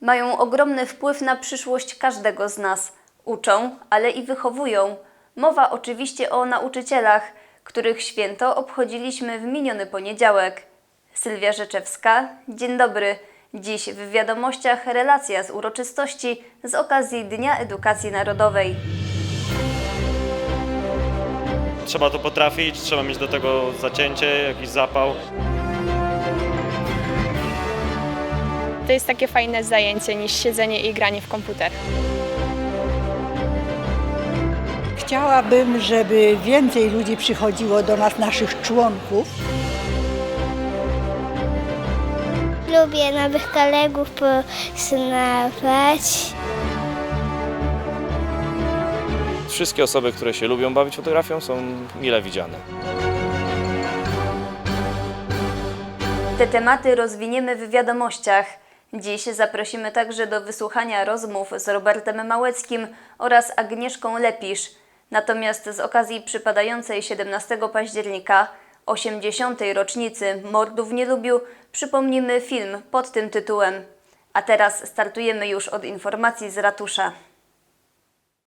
Mają ogromny wpływ na przyszłość każdego z nas. Uczą, ale i wychowują. Mowa oczywiście o nauczycielach, których święto obchodziliśmy w miniony poniedziałek. Sylwia Rzeczewska, dzień dobry. Dziś w wiadomościach relacja z uroczystości z okazji Dnia Edukacji Narodowej. Trzeba to potrafić, trzeba mieć do tego zacięcie, jakiś zapał. To jest takie fajne zajęcie niż siedzenie i granie w komputer. Chciałabym, żeby więcej ludzi przychodziło do nas, naszych członków. Lubię nowych kolegów poznawać. Wszystkie osoby, które się lubią bawić fotografią, są mile widziane. Te tematy rozwiniemy w wiadomościach. Dziś zaprosimy także do wysłuchania rozmów z Robertem Małeckim oraz Agnieszką Lepisz. Natomiast z okazji przypadającej 17 października 80. rocznicy mordu w Nielubiu przypomnimy film pod tym tytułem. A teraz startujemy już od informacji z ratusza.